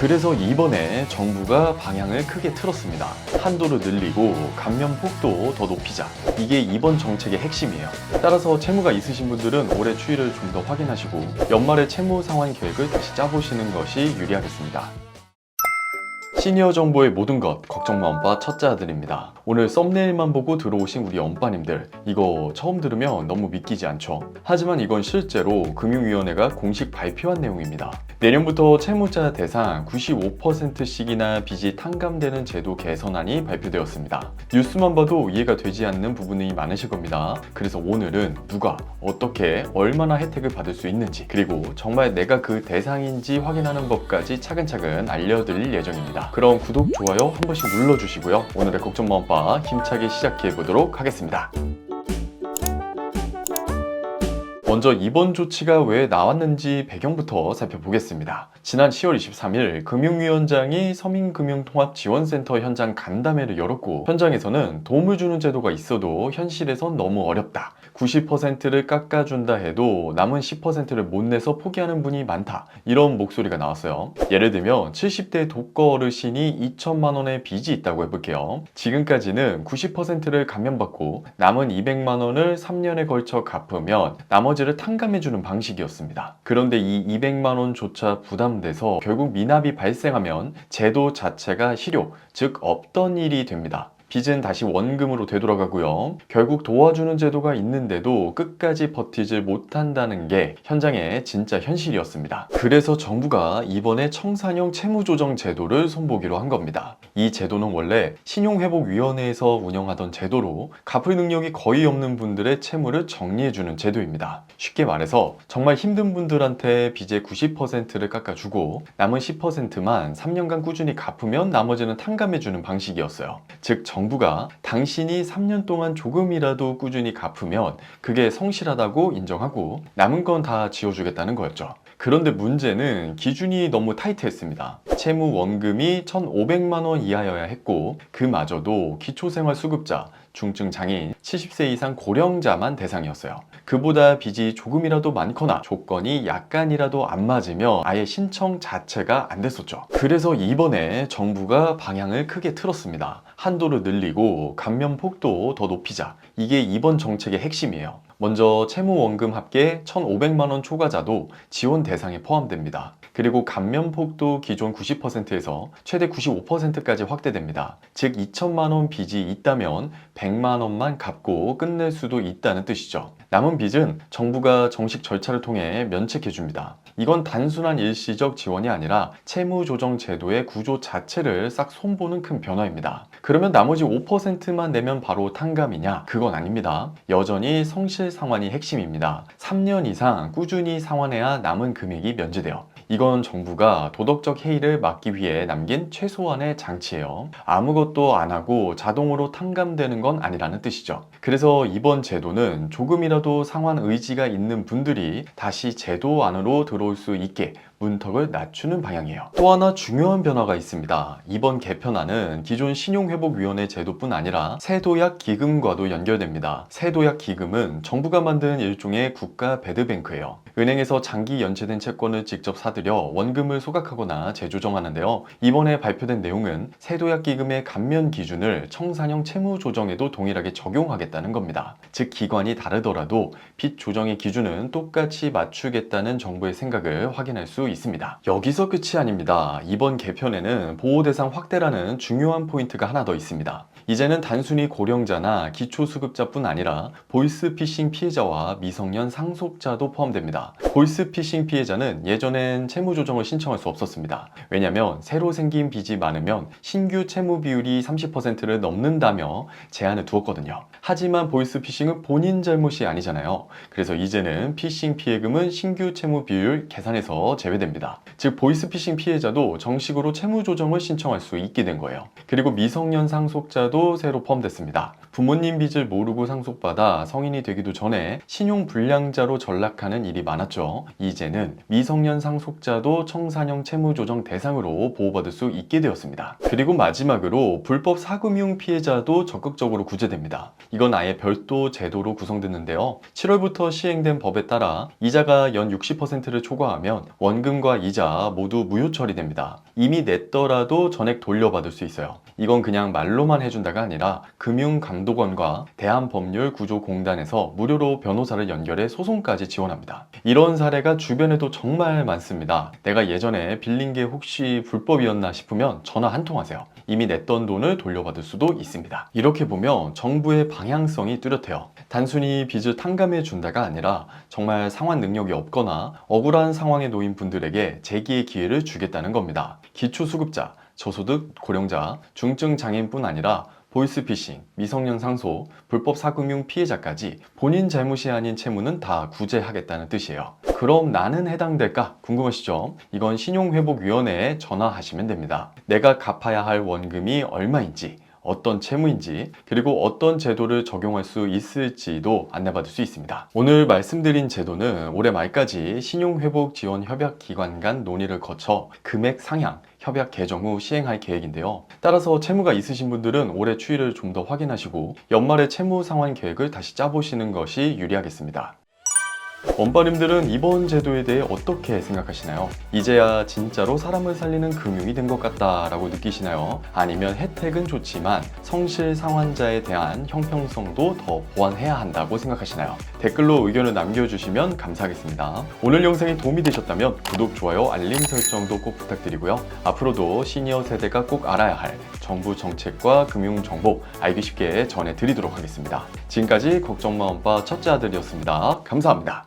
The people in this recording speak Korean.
그래서 이번에 정부가 방향을 크게 틀었습니다. 한도를 늘리고 감면 폭도 더 높이자. 이게 이번 정책의 핵심이에요. 따라서 채무가 있으신 분들은 올해 추이를 좀 더 확인하시고 연말에 채무 상환 계획을 다시 짜보시는 것이 유리하겠습니다. 시니어 정보의 모든 것 걱정 마 엄빠 첫째 아들입니다. 오늘 썸네일만 보고 들어오신 우리 엄빠님들 이거 처음 들으면 너무 믿기지 않죠? 하지만 이건 실제로 금융위원회가 공식 발표한 내용입니다. 내년부터 채무자 대상 95%씩이나 빚이 탕감되는 제도 개선안이 발표되었습니다. 뉴스만 봐도 이해가 되지 않는 부분이 많으실 겁니다. 그래서 오늘은 누가 어떻게 얼마나 혜택을 받을 수 있는지 그리고 정말 내가 그 대상인지 확인하는 법까지 차근차근 알려드릴 예정입니다. 그럼 구독, 좋아요 한 번씩 눌러주시고요. 오늘의 걱정 마음 바 힘차게 시작해 보도록 하겠습니다. 먼저 이번 조치가 왜 나왔는지 배경부터 살펴보겠습니다. 지난 10월 23일 금융위원장이 서민금융통합지원센터 현장 간담회를 열었고 현장에서는 도움을 주는 제도가 있어도 현실에선 너무 어렵다. 90%를 깎아준다 해도 남은 10%를 못 내서 포기하는 분이 많다. 이런 목소리가 나왔어요. 예를 들면 70대 독거 어르신이 2천만 원의 빚이 있다고 해볼게요. 지금까지는 90%를 감면받고 남은 200만 원을 3년에 걸쳐 갚으면 나머지를 탕감해주는 방식이었습니다. 그런데 이 200만 원조차 부담돼서 결국 미납이 발생하면 제도 자체가 실효, 즉 없던 일이 됩니다. 빚은 다시 원금으로 되돌아가고요. 결국 도와주는 제도가 있는데도 끝까지 버티질 못한다는 게 현장의 진짜 현실이었습니다. 그래서 정부가 이번에 청산형 채무조정 제도를 손보기로 한 겁니다. 이 제도는 원래 신용회복위원회에서 운영하던 제도로 갚을 능력이 거의 없는 분들의 채무를 정리해주는 제도입니다. 쉽게 말해서 정말 힘든 분들한테 빚의 90%를 깎아주고 남은 10%만 3년간 꾸준히 갚으면 나머지는 탕감해주는 방식이었어요. 즉 정부가 당신이 3년 동안 조금이라도 꾸준히 갚으면 그게 성실하다고 인정하고 남은 건 다 지어주겠다는 거였죠. 그런데 문제는 기준이 너무 타이트했습니다. 채무 원금이 1,500만 원 이하여야 했고 그마저도 기초생활수급자, 중증 장애인, 70세 이상 고령자만 대상이었어요. 그보다 빚이 조금이라도 많거나 조건이 약간이라도 안 맞으면 아예 신청 자체가 안 됐었죠. 그래서 이번에 정부가 방향을 크게 틀었습니다. 한도를 늘리고 감면 폭도 더 높이자. 이게 이번 정책의 핵심이에요. 먼저 채무 원금 합계 1,500만 원 초과자도 지원 대상에 포함됩니다. 그리고 감면 폭도 기존 90%에서 최대 95%까지 확대됩니다. 즉 2천만 원 빚이 있다면 100만 원만 갚고 끝낼 수도 있다는 뜻이죠. 남은 빚은 정부가 정식 절차를 통해 면책해 줍니다. 이건 단순한 일시적 지원이 아니라 채무 조정 제도의 구조 자체를 싹 손보는 큰 변화입니다. 그러면 나머지 5%만 내면 바로 탕감이냐? 그건 아닙니다. 여전히 성실 상환이 핵심입니다. 3년 이상 꾸준히 상환해야 남은 금액이 면제돼요. 이건 정부가 도덕적 해이를 막기 위해 남긴 최소한의 장치예요. 아무것도 안 하고 자동으로 탕감되는 건 아니라는 뜻이죠. 그래서 이번 제도는 조금이라도 상환 의지가 있는 분들이 다시 제도 안으로 들어올 수 있게 문턱을 낮추는 방향이에요. 또 하나 중요한 변화가 있습니다. 이번 개편안은 기존 신용회복위원회 제도뿐 아니라 세도약 기금과도 연결됩니다. 세도약 기금은 정부가 만든 일종의 국가 배드뱅크예요. 은행에서 장기 연체된 채권을 직접 사들여 원금을 소각하거나 재조정하는데요. 이번에 발표된 내용은 세도약 기금의 감면 기준을 청산형 채무 조정에도 동일하게 적용하겠다는 겁니다. 즉 기관이 다르더라도 빚 조정의 기준은 똑같이 맞추겠다는 정부의 생각을 확인할 수 있습니다. 여기서 끝이 아닙니다. 이번 개편에는 보호 대상 확대라는 중요한 포인트가 하나 더 있습니다. 이제는 단순히 고령자나 기초수급자뿐 아니라 보이스피싱 피해자와 미성년 상속자도 포함됩니다. 보이스피싱 피해자는 예전엔 채무조정을 신청할 수 없었습니다. 왜냐하면 새로 생긴 빚이 많으면 신규 채무 비율이 30%를 넘는다며 제한을 두었거든요. 하지만 보이스피싱은 본인 잘못이 아니잖아요. 그래서 이제는 피싱 피해금은 신규 채무 비율 계산에서 제외됩니다. 즉 보이스피싱 피해자도 정식으로 채무 조정을 신청할 수 있게 된 거예요. 그리고 미성년 상속자도 새로 포함됐습니다. 부모님 빚을 모르고 상속받아 성인이 되기도 전에 신용 불량자로 전락하는 일이 많았죠. 이제는 미성년 상속자도 청산형 채무조정 대상으로 보호받을 수 있게 되었습니다. 그리고 마지막으로 불법 사금융 피해자도 적극적으로 구제됩니다. 이건 아예 별도 제도로 구성됐는데요. 7월부터 시행된 법에 따라 이자가 연 60%를 초과하면 원금 과 이자 모두 무효 처리됩니다. 이미 냈더라도 전액 돌려받을 수 있어요. 이건 그냥 말로만 해준다가 아니라 금융감독원과 대한법률구조공단에서 무료로 변호사를 연결해 소송까지 지원합니다. 이런 사례가 주변에도 정말 많습니다. 내가 예전에 빌린 게 혹시 불법이었나 싶으면 전화 한 통 하세요. 이미 냈던 돈을 돌려받을 수도 있습니다. 이렇게 보면 정부의 방향성이 뚜렷해요. 단순히 빚을 탕감해 준다가 아니라 정말 상환 능력이 없거나 억울한 상황에 놓인 분들에게 재기의 기회를 주겠다는 겁니다. 기초수급자, 저소득 고령자, 중증 장애인뿐 아니라 보이스피싱, 미성년 상소, 불법 사금융 피해자까지 본인 잘못이 아닌 채무는 다 구제하겠다는 뜻이에요. 그럼 나는 해당될까 궁금하시죠? 이건 신용회복위원회에 전화하시면 됩니다. 내가 갚아야 할 원금이 얼마인지, 어떤 채무인지, 그리고 어떤 제도를 적용할 수 있을지도 안내받을 수 있습니다. 오늘 말씀드린 제도는 올해 말까지 신용회복지원협약기관 간 논의를 거쳐 금액 상향, 협약 개정 후 시행할 계획인데요. 따라서 채무가 있으신 분들은 올해 추이를 좀 더 확인하시고 연말에 채무 상환 계획을 다시 짜보시는 것이 유리하겠습니다. 원빠님들은 이번 제도에 대해 어떻게 생각하시나요? 이제야 진짜로 사람을 살리는 금융이 된 것 같다라고 느끼시나요? 아니면 혜택은 좋지만 성실 상환자에 대한 형평성도 더 보완해야 한다고 생각하시나요? 댓글로 의견을 남겨주시면 감사하겠습니다. 오늘 영상이 도움이 되셨다면 구독, 좋아요, 알림 설정도 꼭 부탁드리고요. 앞으로도 시니어 세대가 꼭 알아야 할 정부 정책과 금융 정보 알기 쉽게 전해드리도록 하겠습니다. 지금까지 걱정마 엄빠 첫째 아들이었습니다. 감사합니다.